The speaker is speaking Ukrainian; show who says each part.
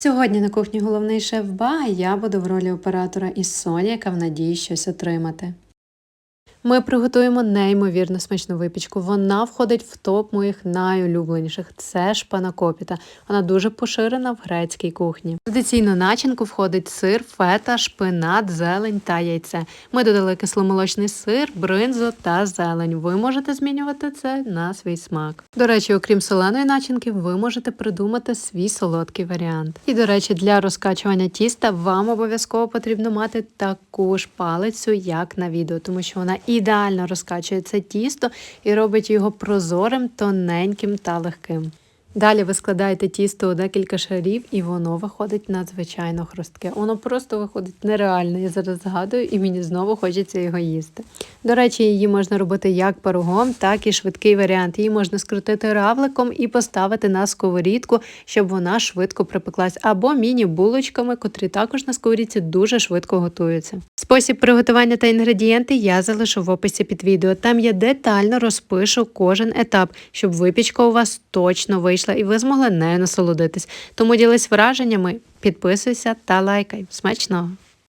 Speaker 1: Сьогодні на кухні головний шеф Ба, а я буду в ролі оператора із Соня, яка в надії щось отримати. Ми приготуємо неймовірно смачну випічку. Вона входить в топ моїх найулюбленіших. Це шпанакопіта. Вона дуже поширена в грецькій кухні. Традиційну начинку входить сир, фета, шпинат, зелень та яйце. Ми додали кисломолочний сир, бринзу та зелень. Ви можете змінювати це на свій смак. До речі, окрім соленої начинки, ви можете придумати свій солодкий варіант. І до речі, для розкачування тіста вам обов'язково потрібно мати таку ж палицю, як на відео, тому що вона ідеально розкачує це тісто і робить його прозорим, тоненьким та легким. Далі ви складаєте тісто у декілька шарів, і воно виходить надзвичайно хрустке. Воно просто виходить нереально. Я зараз згадую, і мені знову хочеться його їсти. До речі, її можна робити як парогом, так і швидкий варіант. Її можна скрутити равликом і поставити на сковорідку, щоб вона швидко припеклась, або міні-булочками, котрі також на сковорідці дуже швидко готуються. Спосіб приготування та інгредієнти я залишу в описі під відео. Там я детально розпишу кожен етап, щоб випічка у вас точно вийшла і ви змогли нею насолодитись. Тому ділись враженнями, підписуйся та лайкай. Смачного!